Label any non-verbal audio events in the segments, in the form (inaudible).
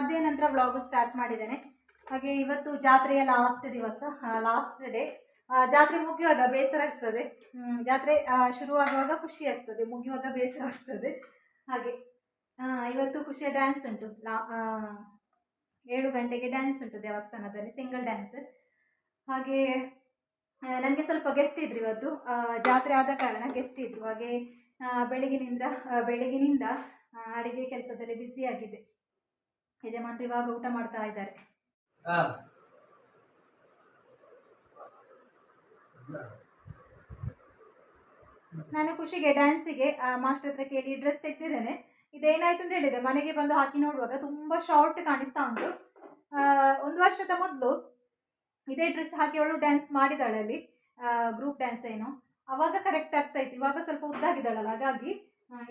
ಮಧ್ಯಾಹ್ನ ನಂತರ vlog start ಮಾಡಿದ್ದೇನೆ. ಹಾಗೆ ಇವತ್ತು ಜಾತ್ರೆಯ ಲಾಸ್ಟ್ ದಿವಸ ಲಾಸ್ಟ್ ಡೇ ಜಾತ್ರೆ ಮುಗಿಯುವಾಗ ಬೇಸರ ಆಗ್ತದೆ. ಜಾತ್ರೆ ಶುರುವಾಗುವಾಗ ಖುಷಿ ಆಗ್ತದೆ. ಮುಗಿಯುವಾಗ ಬೇಸರ ಆಗ್ತದೆ. ಹಾಗೆ ಇವತ್ತು ಖುಷಿಯ ಡ್ಯಾನ್ಸ್ ಉಂಟು. ಲಾ ಏಳು ಗಂಟೆಗೆ ಡ್ಯಾನ್ಸ್ ಉಂಟು ದೇವಸ್ಥಾನದಲ್ಲಿ ಸಿಂಗಲ್ ಡ್ಯಾನ್ಸ್ ಹಾಗೆ ನನಗೆ ಸ್ವಲ್ಪ ಗೆಸ್ಟ್ ಇದ್ರು ಇವತ್ತು. ಜಾತ್ರೆ ಆದ ಕಾರಣ ಗೆಸ್ಟ್ ಇದ್ರು. ಹಾಗೆ ಬೆಳಗಿನಿಂದ ಬೆಳಗಿನಿಂದ ಅಡುಗೆ ಕೆಲಸದಲ್ಲಿ ಬ್ಯುಸಿಯಾಗಿದ್ದೆ ಯಜಮಾನ್ರು ಇವಾಗ ಊಟ ಮಾಡ್ತಾ ಇದ್ದಾರೆ. ನಾನು ಖುಷಿಗೆ ಡ್ಯಾನ್ಸಿಗೆ ಮಾಸ್ಟರ್ ಹತ್ರ ಕೇಳಿ ಡ್ರೆಸ್ ತೆಗ್ದಿದ್ದೇನೆ. ಇದೇನಾಯ್ತು ಅಂತ ಹೇಳಿದೆ ಮನೆಗೆ ಬಂದು ಹಾಕಿ ನೋಡುವಾಗ ತುಂಬ ಶಾರ್ಟ್ ಕಾಣಿಸ್ತಾ ಉಂಟು. ಒಂದು ವರ್ಷದ ಮೊದಲು ಇದೇ ಡ್ರೆಸ್ ಹಾಕಿ ಅವಳು ಡ್ಯಾನ್ಸ್ ಮಾಡಿದಾಳೆ ಅಲ್ಲಿ. ಗ್ರೂಪ್ ಡ್ಯಾನ್ಸ್ ಏನು. ಅವಾಗ ಕರೆಕ್ಟ್ ಆಗ್ತಾ ಇತ್ತು. ಇವಾಗ ಸ್ವಲ್ಪ ಉದ್ದಾಗಿದ್ದಾಳಲ್ಲ ಹಾಗಾಗಿ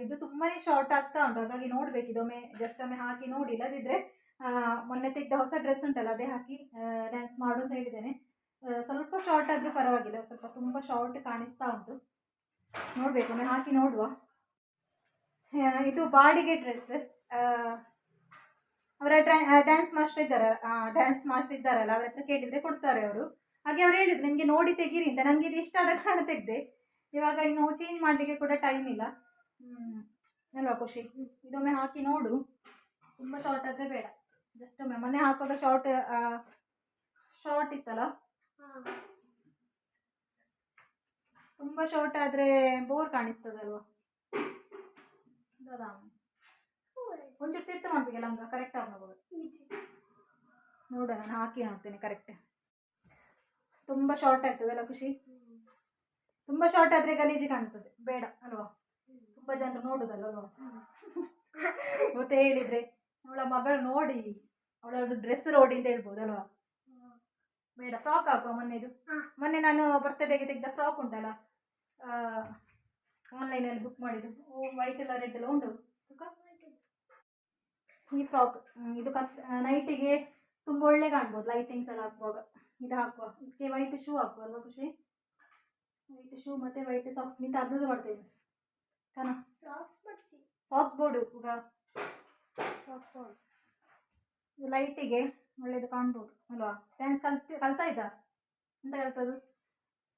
ಇದು ತುಂಬಾನೇ ಶಾರ್ಟ್ ಆಗ್ತಾ ಉಂಟು. ಹಾಗಾಗಿ ನೋಡ್ಬೇಕು ಇದೊಮ್ಮೆ ಜಸ್ಟ್ ಒಮ್ಮೆ ಹಾಕಿ ನೋಡಿ. ಇಲ್ಲದಿದ್ರೆ ಮೊನ್ನೆ ತೆಗೆದ ಹೊಸ ಡ್ರೆಸ್ ಉಂಟಲ್ಲ, ಅದೇ ಹಾಕಿ ಡ್ಯಾನ್ಸ್ ಮಾಡು ಅಂತ ಹೇಳಿದ್ದೇನೆ. ಸ್ವಲ್ಪ ಶಾರ್ಟ್ ಆದರೂ ಪರವಾಗಿಲ್ಲ, ಸ್ವಲ್ಪ ತುಂಬ ಶಾರ್ಟ್ ಕಾಣಿಸ್ತಾ ಉಂಟು. ನೋಡಬೇಕು ನಾನು ಹಾಕಿ ನೋಡುವ. ಇದು ಬಾಡಿಗೆ ಡ್ರೆಸ್ ಅವರ ಡ್ಯಾನ್ಸ್ ಮಾಸ್ಟರ್ ಇದ್ದಾರೆ ಡ್ಯಾನ್ಸ್ ಮಾಸ್ಟರ್ ಇದ್ದಾರಲ್ಲ, ಅವ್ರ ಹತ್ರ ಕೇಳಿದರೆ ಕೊಡ್ತಾರೆ ಅವರು. ಹಾಗೆ ಅವ್ರು ಹೇಳಿದ್ರು, ನಿಮಗೆ ನೋಡಿ ತೆಗೀರಿ ಅಂತ ನನಗೆ ಇದು ಇಷ್ಟ ಆದ ಕಾರಣ ತೆಗೆದೆ. ಇವಾಗ ಇನ್ನು ಚೇಂಜ್ ಮಾಡಲಿಕ್ಕೆ ಕೂಡ ಟೈಮ್ ಇಲ್ಲ. ಅಲ್ವಾ ಖುಷಿ? ಇದೊಮ್ಮೆ ಹಾಕಿ ನೋಡು. ತುಂಬ ಶಾರ್ಟ್ ಆದರೆ ಬೇಡ. ಜಸ್ಟ್ ಮೊನ್ನೆ ಹಾಕೋದ ಶಾರ್ಟ್ ಶಾರ್ಟ್ ಇತ್ತಲ್ಲ? ತುಂಬ ಶಾರ್ಟ್ ಆದರೆ ಬೋರ್ ಕಾಣಿಸ್ತದಲ್ವಾ? ಒಂಚೂರು ತಿರ್ತ ಮಾಡ್ಬೇಕಲ್ಲ ಹಂಗ ಕರೆಕ್ಟ್ ಆಗ್ಬೋದು ನೋಡ ನಾನು ಹಾಕಿ ನೋಡ್ತೇನೆ ಕರೆಕ್ಟ್ ತುಂಬ ಶಾರ್ಟ್ ಆಗ್ತದಲ್ಲ ಖುಷಿ? ತುಂಬ ಶಾರ್ಟ್ ಆದರೆ ಗಲೀಜಿ ಕಾಣ್ತದೆ ಬೇಡ ಅಲ್ವಾ? ತುಂಬ ಜನರು ನೋಡುದಲ್ವಾ ಮತ್ತೆ ಹೇಳಿದ್ರೆ ಅವಳ ಮಗಳು ನೋಡಿ. ಅವಳ ಡ್ರೆಸ್ ರೋಡಿ ಅಂತ ಹೇಳ್ಬೋದಲ್ವಾ? ಬೇಡ ಫ್ರಾಕ್ ಹಾಕುವ ಮೊನ್ನೆದು ಮೊನ್ನೆ ನಾನು ಬರ್ತಡೇಗೆ ತೆಗೆದ ಫ್ರಾಕ್ ಉಂಟಲ್ಲ ಆನ್ಲೈನಲ್ಲಿ ಬುಕ್ ಮಾಡಿದ್ದು. ವೈಟ್ ಎಲ್ಲ ರೆಡ್ ಎಲ್ಲ ಉಂಟು. ಈ ಫ್ರಾಕ್ ಇದು ಕತ್ ನೈಟಿಗೆ ತುಂಬ ಒಳ್ಳೆ ಕಾಣ್ಬೋದು ಲೈಟಿಂಗ್ಸ್ ಎಲ್ಲ ಹಾಕುವಾಗ. ಇದು ಹಾಕುವ. ಇದಕ್ಕೆ ವೈಟ್ ಶೂ ಹಾಕುವ ಅಲ್ವಾ ಖುಷಿ? ವೈಟ್ ಶೂ ಮತ್ತು ವೈಟ್ ಸಾಕ್ಸ್ ನಿಂತ ಅರ್ಧದ ಬರ್ತೇವೆ ಕನ? ಸಾಕ್ಸ್ ಬೋರ್ಡು ಈಗ ಸಾಕ್ಸ್ ಬೋರ್ಡ್. ಲೈಟಿಗೆ ಒಳ್ಳೇದು ಕಾಣ್ಬೋದು ಅಲ್ವಾ? ಡ್ಯಾನ್ಸ್ ಕಲ್ತಿ ಕಲ್ತಾ ಇದ್ದ? ಎಂತ ಕಲ್ತದು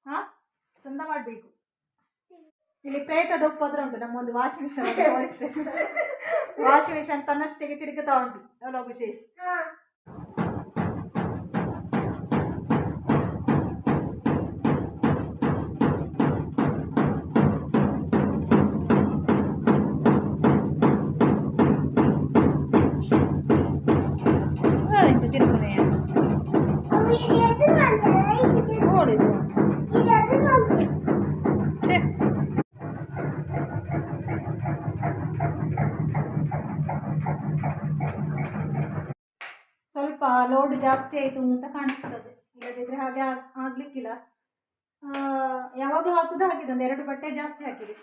ಹಾಂ? ಚಂದ ಮಾಡಬೇಕು. ಇಲ್ಲಿ ಪ್ಲೇಟದ ಉಪದ್ರ ಉಂಟು ನಮ್ಮೊಂದು ವಾಷಿಂಗ್ ಮಿಷನ್ ತೋರಿಸ್ತೇವೆ (laughs) ವಾಷಿಂಗ್ ಮಿಷನ್ ತನ್ನಷ್ಟೇ ತಿರುಗುತ್ತಾ ಉಂಟು ಅಲ್ವಾ ಖುಷಿ ಸ್ವಲ್ಪ ಲೋಡ್ ಜಾಸ್ತಿ ಆಯಿತು ಅಂತ ಕಾಣಿಸ್ತದೆ. ಇಲ್ಲದಿದ್ದರೆ ಹಾಗೆ ಆಗಲಿಕ್ಕಿಲ್ಲ. ಯಾವಾಗಲೂ ಹಾಕುದು ಹಾಕಿದೆ ಒಂದು ಎರಡು ಬಟ್ಟೆ ಜಾಸ್ತಿ ಹಾಕಿದೆ.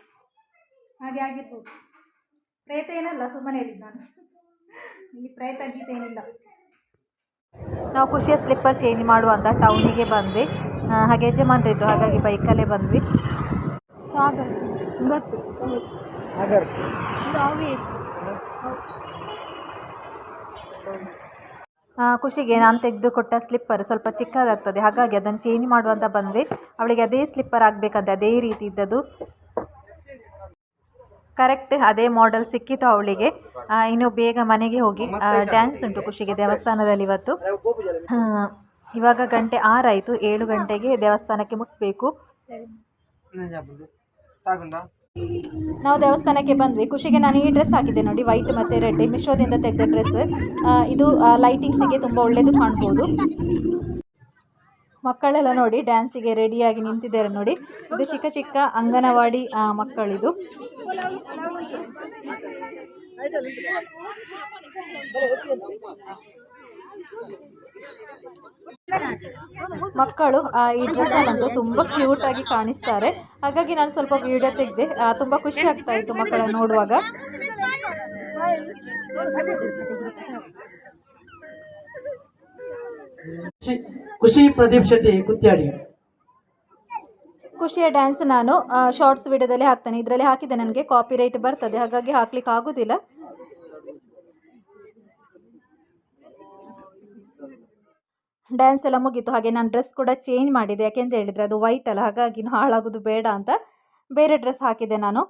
ಹಾಗೆ ಆಗಿರ್ಬೋದು. ಪ್ರೇತ ಏನಲ್ಲ ಸುಮ್ಮನೆ ಹೇಳಿದ್ದು ನಾನು. ಇಲ್ಲಿ ಪ್ರಯತ್ನ ಗೀತೆ ಏನಿಲ್ಲ. ನಾವು ಖುಷಿಯ ಸ್ಲಿಪ್ಪರ್ ಚೇಂಜ್ ಮಾಡುವ ಅಂತ ಟೌನಿಗೆ ಬಂದ್ವಿ. ಹಾಗೆ ಇತ್ತು ಹಾಗಾಗಿ ಬೈಕಲ್ಲೇ ಬಂದ್ವಿ. ಸಾಗರ್. ಗೊತ್ತು ಖುಷಿಗೆ ನಾನು ತೆಗೆದುಕೊಟ್ಟ ಸ್ಲಿಪ್ಪರ್ ಸ್ವಲ್ಪ ಚಿಕ್ಕದಾಗ್ತದೆ. ಹಾಗಾಗಿ ಅದನ್ನು ಚೇಂಜ್ ಮಾಡುವಂತ ಬಂದ್ವಿ ಅವಳಿಗೆ ಅದೇ ಸ್ಲಿಪ್ಪರ್ ಆಗಬೇಕಂತೆ ಅದೇ ರೀತಿ ಇದ್ದದ್ದು. ಕರೆಕ್ಟ್ ಅದೇ ಮಾಡೆಲ್ ಸಿಕ್ಕಿತು ಅವಳಿಗೆ. ಇನ್ನು ಬೇಗ ಮನೆಗೆ ಹೋಗಿ ಡ್ಯಾನ್ಸ್ ಉಂಟು ಖುಷಿಗೆ ದೇವಸ್ಥಾನದಲ್ಲಿ ಇವತ್ತು. ಇವಾಗ ಗಂಟೆ ಆರಾಯಿತು ಏಳು ಗಂಟೆಗೆ ದೇವಸ್ಥಾನಕ್ಕೆ ಮುಟ್ಟಬೇಕು ನಾವು ದೇವಸ್ಥಾನಕ್ಕೆ ಬಂದ್ವಿ. ಖುಷಿಗೆ ನಾನು ಈ ಡ್ರೆಸ್ ಹಾಕಿದ್ದೆ ನೋಡಿ ವೈಟ್ ಮತ್ತು ರೆಡ್ ಮಿಶೋದಿಂದ ತೆಗೆದ ಡ್ರೆಸ್ ಇದು ಲೈಟಿಂಗ್ಸಿಗೆ ತುಂಬ ಒಳ್ಳೆಯದು ಕಾಣ್ಬೋದು. ಮಕ್ಕಳೆಲ್ಲ ನೋಡಿ ಡ್ಯಾನ್ಸಿಗೆ ರೆಡಿಯಾಗಿ ನಿಂತಿದ್ದಾರೆ ನೋಡಿ. ಇದು ಚಿಕ್ಕ ಚಿಕ್ಕ ಅಂಗನವಾಡಿ ಮಕ್ಕಳಿದು. ಮಕ್ಕಳು ಆ, ಈ ಅಂತ ತುಂಬ ಕ್ಯೂಟ್ ಆಗಿ ಕಾಣಿಸ್ತಾರೆ. ಹಾಗಾಗಿ ನಾನು ಸ್ವಲ್ಪ ವಿಡಿಯೋ ತೆಗೆದೆ. ತುಂಬ ಖುಷಿ ಆಗ್ತಾ ಇತ್ತು ಮಕ್ಕಳನ್ನು ನೋಡುವಾಗ. ಖುಷಿ- ಖುಷಿ ಪ್ರದೀಪ್ ಶೆಟ್ಟಿ ಕುತ್ಯಾಡಿ. ಖುಷಿಯ ಡ್ಯಾನ್ಸ್ ನಾನು ಶಾರ್ಟ್ಸ್ ವಿಡಿಯೋದಲ್ಲಿ ಹಾಕ್ತೇನೆ. ಇದರಲ್ಲಿ ಹಾಕಿದೆ. ನನಗೆ ಕಾಪಿ ರೈಟ್ ಬರ್ತದೆ. ಹಾಗಾಗಿ ಹಾಕ್ಲಿಕ್ಕೆ ಆಗೋದಿಲ್ಲ ಡ್ಯಾನ್ಸ್ ಎಲ್ಲ ಮುಗೀತು. ಹಾಗೆ ನಾನು ಡ್ರೆಸ್ ಕೂಡ ಚೇಂಜ್ ಮಾಡಿದೆ. ಯಾಕೆಂತ ಹೇಳಿದರೆ ಅದು ವೈಟ್ ಅಲ್ಲ. ಹಾಗಾಗಿ ಹಾಳಾಗೋದು ಬೇಡ ಅಂತ ಬೇರೆ ಡ್ರೆಸ್ ಹಾಕಿದೆ ನಾನು.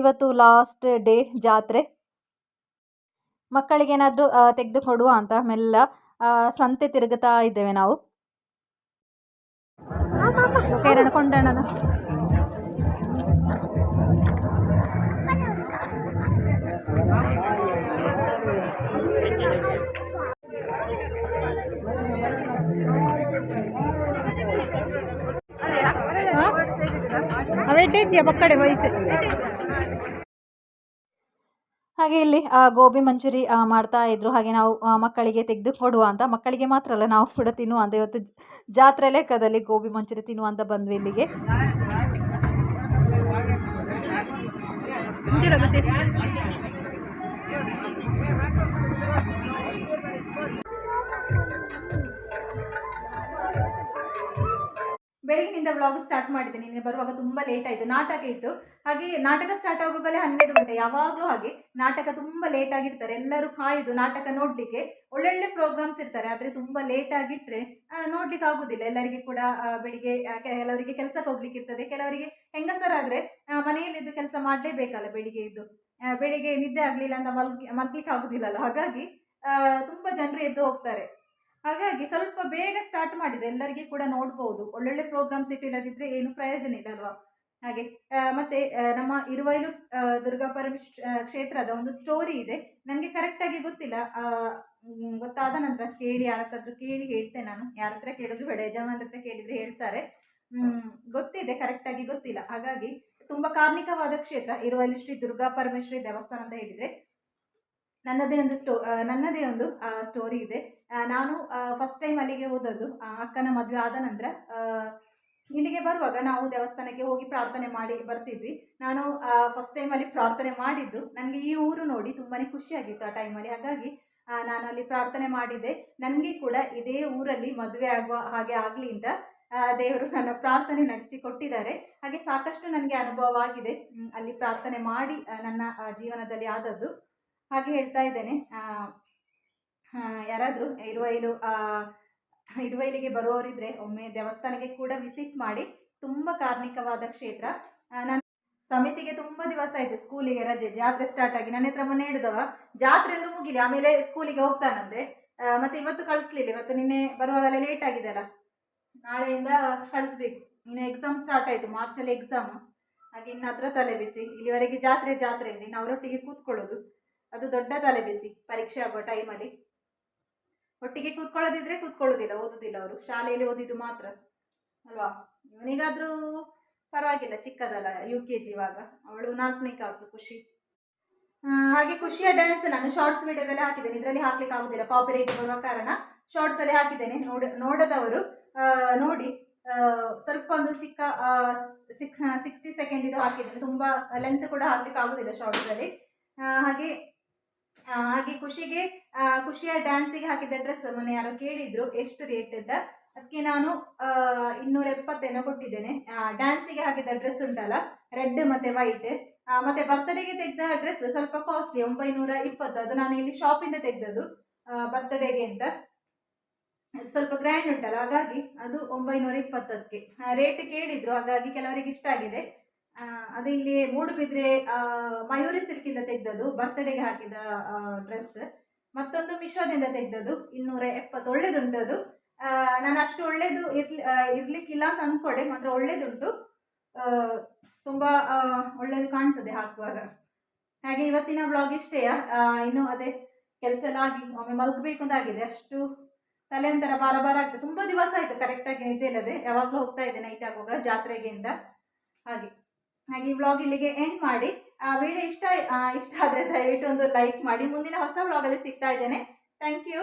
ಇವತ್ತು ಲಾಸ್ಟ್ ಡೇ ಜಾತ್ರೆ. ಮಕ್ಕಳಿಗೇನಾದರೂ ತೆಗೆದುಕೊಡುವ ಅಂತ ಮೆಲ್ಲ ಸಂತೆ ತಿರುಗುತ್ತಾ ಇದ್ದೇವೆ ನಾವು. ಕೈರಣ ವಯಸ್ಸು ಹಾಗೆ ಇಲ್ಲಿ ಗೋಬಿ ಮಂಚೂರಿ ಮಾಡ್ತಾ ಇದ್ರು. ಹಾಗೆ ನಾವು ಮಕ್ಕಳಿಗೆ ತೆಗೆದು ಕೊಡುವ ಅಂತ. ಮಕ್ಕಳಿಗೆ ಮಾತ್ರ ಅಲ್ಲ, ನಾವು ಕೂಡ ತಿನ್ನುವ ಅಂತ. ಇವತ್ತು ಜಾತ್ರೆ ಲೆಕ್ಕದಲ್ಲಿ ಗೋಬಿ ಮಂಚೂರಿ ತಿನ್ನುವ ಅಂತ ಬಂದ್ವಿ ಇಲ್ಲಿಗೆ. ವ್ಲಾಗ್ ಸ್ಟಾರ್ಟ್ ಮಾಡಿದೆ. ನಿನ್ನೆ ಬರುವಾಗ ತುಂಬ ಲೇಟ್ ಆಯಿತು. ನಾಟಕ ಇತ್ತು. ಹಾಗೆ ನಾಟಕ ಸ್ಟಾರ್ಟ್ ಆಗೋಗಲೇ ಹನ್ನೆರಡು ಗಂಟೆ. ಯಾವಾಗಲೂ ಹಾಗೆ ನಾಟಕ ತುಂಬ ಲೇಟ್ ಆಗಿರ್ತಾರೆ. ಎಲ್ಲರೂ ಕಾಯ್ದು ನಾಟಕ ನೋಡಲಿಕ್ಕೆ ಒಳ್ಳೊಳ್ಳೆ ಪ್ರೋಗ್ರಾಮ್ಸ್ ಇರ್ತಾರೆ. ಆದರೆ ತುಂಬ ಲೇಟ್ ಆಗಿಟ್ಟರೆ ನೋಡ್ಲಿಕ್ಕೆ ಆಗೋದಿಲ್ಲ. ಎಲ್ಲರಿಗೆ ಕೂಡ ಬೆಳಿಗ್ಗೆ ಕೆಲವರಿಗೆ ಕೆಲಸಕ್ಕೆ ಹೋಗ್ಲಿಕ್ಕೆ ಇರ್ತದೆ. ಕೆಲವರಿಗೆ ಹೆಂಗಸರಾದರೆ ಮನೆಯಲ್ಲಿದ್ದು ಕೆಲಸ ಮಾಡಲೇಬೇಕಲ್ಲ ಬೆಳಿಗ್ಗೆ ಇದ್ದು ಬೆಳಿಗ್ಗೆ ನಿದ್ದೆ ಆಗಲಿಲ್ಲ ಅಂತ ಮಲ್ಗಿ, ಮಲ್ಗಲಿಕ್ಕೆ ಆಗೋದಿಲ್ಲಲ್ಲ. ಹಾಗಾಗಿ ತುಂಬ ಜನರು ಎದ್ದು ಹೋಗ್ತಾರೆ. ಹಾಗಾಗಿ ಸ್ವಲ್ಪ ಬೇಗ ಸ್ಟಾರ್ಟ್ ಮಾಡಿದ್ರೆ ಎಲ್ಲರಿಗೆ ಕೂಡ ನೋಡ್ಬೋದು. ಒಳ್ಳೊಳ್ಳೆ ಪ್ರೋಗ್ರಾಮ್ಸ್ ಇಟ್ಟಿಲ್ಲದಿದ್ರೆ ಏನು ಪ್ರಯೋಜನ ಇಲ್ಲ ಅಲ್ವಾ ಹಾಗೆ ಮತ್ತೆ ನಮ್ಮ ಇರುವೈಲು ದುರ್ಗಾ ಪರಮೇಶ್ ಕ್ಷೇತ್ರದ ಒಂದು ಸ್ಟೋರಿ ಇದೆ. ನನಗೆ ಕರೆಕ್ಟಾಗಿ ಗೊತ್ತಿಲ್ಲ. ಗೊತ್ತಾದ ನಂತರ ಕೇಳಿ ಯಾರ ಕೇಳಿ ಹೇಳ್ತೇನೆ ನಾನು. ಯಾರ ಹತ್ರ ಕೇಳಿದ್ರು ಬೇಡ ಯಜಮಾನ್ ಹತ್ರ ಕೇಳಿದ್ರೆ ಹೇಳ್ತಾರೆ. ಗೊತ್ತಿದೆ ಕರೆಕ್ಟಾಗಿ ಗೊತ್ತಿಲ್ಲ. ಹಾಗಾಗಿ, ತುಂಬ ಕಾರ್ಮಿಕವಾದ ಕ್ಷೇತ್ರ. ಇರುವಲ್ಲಿ ಶ್ರೀ ದುರ್ಗಾ ಪರಮೇಶ್ವರಿ ದೇವಸ್ಥಾನ ಅಂತ ಹೇಳಿದರೆ ನನ್ನದೇ ಒಂದು ಸ್ಟೋ ನನ್ನದೇ ಒಂದು ಸ್ಟೋರಿ ಇದೆ. ನಾನು ಫಸ್ಟ್ ಟೈಮ್ ಅಲ್ಲಿಗೆ ಹೋದದ್ದು ಅಕ್ಕನ ಮದುವೆ ಆದ ನಂತರ ಇಲ್ಲಿಗೆ ಬರುವಾಗ ನಾವು ದೇವಸ್ಥಾನಕ್ಕೆ ಹೋಗಿ ಪ್ರಾರ್ಥನೆ ಮಾಡಿ ಬರ್ತಿದ್ವಿ. ನಾನು ಫಸ್ಟ್ ಟೈಮ್ ಅಲ್ಲಿ ಪ್ರಾರ್ಥನೆ ಮಾಡಿದ್ದು, ನನಗೆ ಈ ಊರು ನೋಡಿ ತುಂಬಾ ಖುಷಿಯಾಗಿತ್ತು ಆ ಟೈಮಲ್ಲಿ ಹಾಗಾಗಿ ನಾನು ಅಲ್ಲಿ ಪ್ರಾರ್ಥನೆ ಮಾಡಿದ್ದೆ ನನಗೆ ಕೂಡ ಇದೇ ಊರಲ್ಲಿ ಮದುವೆ ಆಗುವ ಹಾಗೆ ಆಗಲಿ ಅಂತ ದೇವರು ನನ್ನ ಪ್ರಾರ್ಥನೆ ನಡೆಸಿ ಕೊಟ್ಟಿದ್ದಾರೆ. ಹಾಗೆ ಸಾಕಷ್ಟು ನನಗೆ ಅನುಭವ ಆಗಿದೆ ಅಲ್ಲಿ ಪ್ರಾರ್ಥನೆ ಮಾಡಿ ನನ್ನ ಜೀವನದಲ್ಲಿ ಆದದ್ದು. ಹಾಗೆ ಹೇಳ್ತಾ ಇದ್ದೇನೆ. ಯಾರಾದರೂ ಇರುವೈಲು ಇರುವೈಲಿಗೆ ಬರುವವರಿದ್ರೆ ಒಮ್ಮೆ ದೇವಸ್ಥಾನಕ್ಕೆ ಕೂಡ ವಿಸಿಟ್ ಮಾಡಿ. ತುಂಬ ಕಾರ್ಮಿಕವಾದ ಕ್ಷೇತ್ರ. ನಾನು ಸಮಿತಿಗೆ ತುಂಬ ದಿವಸ ಆಯಿತು ಸ್ಕೂಲಿಗೆ, ರಜೆ, ಜಾತ್ರೆ ಸ್ಟಾರ್ಟ್ ಆಗಿ. ನನ್ನ ಹತ್ರ ಮೊನ್ನೆ ಹೇಳಿದವ, ಜಾತ್ರೆ ಎಂದು ಮುಗಿಲಿ, ಆಮೇಲೆ ಸ್ಕೂಲಿಗೆ ಹೋಗ್ತಾನಂದ್ರೆ ಮತ್ತೆ ಇವತ್ತು ಕಳಿಸ್ಲಿಲ್ಲ, ಇವತ್ತು ನಿನ್ನೆ ಬರುವಾಗಲೇ ಲೇಟ್ ಆಗಿದೆಲ್ಲ. ನಾಳೆಯಿಂದ ಕಳಿಸ್ಬೇಕು. ಇನ್ನು ಎಕ್ಸಾಮ್ ಸ್ಟಾರ್ಟ್ ಆಯಿತು ಮಾರ್ಚಲ್ಲಿ ಎಕ್ಸಾಮ್ ಹಾಗೆ ಇನ್ನು ಅದರ ತಲೆ ಬಿಸಿ. ಇಲ್ಲಿವರೆಗೆ ಜಾತ್ರೆ ಜಾತ್ರೆ. ನಾವು ಅವರೊಟ್ಟಿಗೆ ಕೂತ್ಕೊಳ್ಳೋದು. ಅದು ದೊಡ್ಡ ತಲೆ ಬಿಸಿ, ಪರೀಕ್ಷೆ ಆಗುವ ಟೈಮಲ್ಲಿ ಒಟ್ಟಿಗೆ ಕೂತ್ಕೊಳ್ಳೋದಿದ್ರೆ ಕೂತ್ಕೊಳ್ಳೋದಿಲ್ಲ, ಓದೋದಿಲ್ಲ ಅವರು. ಶಾಲೆಯಲ್ಲಿ ಓದಿದ್ದು ಮಾತ್ರ. ಅಲ್ವಾ? ಇವನಿಗಾದರೂ ಪರವಾಗಿಲ್ಲ, ಚಿಕ್ಕದಲ್ಲ ಯು ಕೆ ಜಿ ಇವಾಗ. ಅವಳು ನಾಲ್ಕನೇ ಕಾಸು ಖುಷಿ. ಹಾಗೆ ಖುಷಿಯ ಡ್ಯಾನ್ಸ್ ನಾನು ಶಾರ್ಟ್ಸ್ ವಿಡಿಯೋದಲ್ಲಿ ಹಾಕಿದ್ದೇನೆ. ಇದರಲ್ಲಿ ಹಾಕ್ಲಿಕ್ಕೆ ಆಗುದಿಲ್ಲ ಕಾಪಿರೈಟ್ ಬರುವ ಕಾರಣ ಶಾರ್ಟ್ಸ್ ಅಲ್ಲಿ ಹಾಕಿದ್ದೇನೆ. ನೋಡ, ನೋಡದವರು ನೋಡಿ ಸ್ವಲ್ಪ ಒಂದು ಚಿಕ್ಕ ಸಿಕ್ಸ್ ಸಿಕ್ಸ್ಟಿ ಸೆಕೆಂಡ್ ಇದು ಹಾಕಿದ್ದೇನೆ. ತುಂಬಾ ಲೆಂತ್ ಕೂಡ ಹಾಕ್ಲಿಕ್ಕೆ ಆಗುದಿಲ್ಲ ಶಾರ್ಟ್ಸ್ ಅಲ್ಲಿ. ಹಾಗೆ ಹಾಗೆ ಖುಷಿಗೆ ಖುಷಿಯ ಡ್ಯಾನ್ಸಿಗೆ ಹಾಕಿದ ಡ್ರೆಸ್ ಮೊನ್ನೆ ಯಾರೋ ಕೇಳಿದ್ರು, ಎಷ್ಟು ರೇಟ್ ಅಂತ. ಅದಕ್ಕೆ ನಾನು ಇನ್ನೂರ ಎಪ್ಪತ್ತೇನೋ ಕೊಟ್ಟಿದ್ದೇನೆ. ಡ್ಯಾನ್ಸಿಗೆ ಹಾಕಿದ ಡ್ರೆಸ್ ಉಂಟಲ್ಲ ರೆಡ್ ಮತ್ತೆ ವೈಟ್ ಮತ್ತೆ ಬರ್ತ್ಡೇಗೆ ತೆಗೆದ ಡ್ರೆಸ್ ಸ್ವಲ್ಪ ಕಾಸ್ಟ್ಲಿ ಒಂಬೈನೂರ ಇಪ್ಪತ್ತು. ಅದು ನಾನು ಇಲ್ಲಿ ಶಾಪಿಂದ ತೆಗೆದದ್ದು ಬರ್ತಡೇಗೆ ಅಂತ. ಸ್ವಲ್ಪ ಗ್ರ್ಯಾಂಡ್ ಉಂಟಲ್ಲ, ಹಾಗಾಗಿ ಅದು ಒಂಬೈನೂರ ಇಪ್ಪತ್ತದಕ್ಕೆ ರೇಟ್ ಕೇಳಿದ್ರು, ಹಾಗಾಗಿ ಕೆಲವರಿಗೆ ಇಷ್ಟ ಆಗಿದೆ. ಅದು ಇಲ್ಲಿ ಮೂಡುಬಿದ್ರೆ ಬಿದ್ರೆ ಮಯೂರಿ ಸಿಲ್ಕಿಂದ ತೆಗೆದದು ಬರ್ತ್ಡೇಗೆ ಹಾಕಿದ ಡ್ರೆಸ್ ಮತ್ತೊಂದು ಮಿಶೋದಿಂದ ತೆಗೆದದ್ದು, ಇನ್ನೂರ ಎಪ್ಪತ್ತು ಒಳ್ಳೇದುಂಟದು ನಾನು ಅಷ್ಟು ಒಳ್ಳೇದು ಇರ್ಲಿ ಇರ್ಲಿಕ್ಕಿಲ್ಲ ಅಂತ ಅನ್ಕೊಡೆ ಮಾತ್ರ ಒಳ್ಳೇದುಂಟು. ತುಂಬಾ ಒಳ್ಳೇದು ಕಾಣ್ತದೆ ಹಾಕುವಾಗ. ಹಾಗೆ ಇವತ್ತಿನ ಬ್ಲಾಗ್ ಇಷ್ಟೇ ಇನ್ನು ಅದೇ ಕೆಲಸ ಎಲ್ಲ ಆಗಿ, ಒಮ್ಮೆ ಮಲ್ಕಬೇಕು ಅಂತ ಆಗಿದೆ. ಅಷ್ಟು ತಲೆ ಒಂಥರ ಬಾರ ಬಾರ ಆಗ್ತದೆ ತುಂಬ ದಿವಸ ಆಯಿತು ಕರೆಕ್ಟಾಗಿ ನಿದ್ದೆ ಇಲ್ಲದೆ. ಯಾವಾಗಲೂ ಹೋಗ್ತಾ ಇದೆ ನೈಟ್ ಆಗುವಾಗ ಜಾತ್ರೆಗೆ ಹಾಗೆ. ಹಾಗೆ ಈ ವ್ಲಾಗ್ ಇಲ್ಲಿಗೆ ಎಂಡ್ ಮಾಡಿ. ವೀಡಿಯೋ ಇಷ್ಟ ಇಷ್ಟ ಆದರೆ ದಯವಿಟ್ಟು ಒಂದು ಲೈಕ್ ಮಾಡಿ. ಮುಂದಿನ ಹೊಸ ವ್ಲಾಗಲ್ಲಿ ಸಿಗ್ತಾ ಇದ್ದೇನೆ. Thank you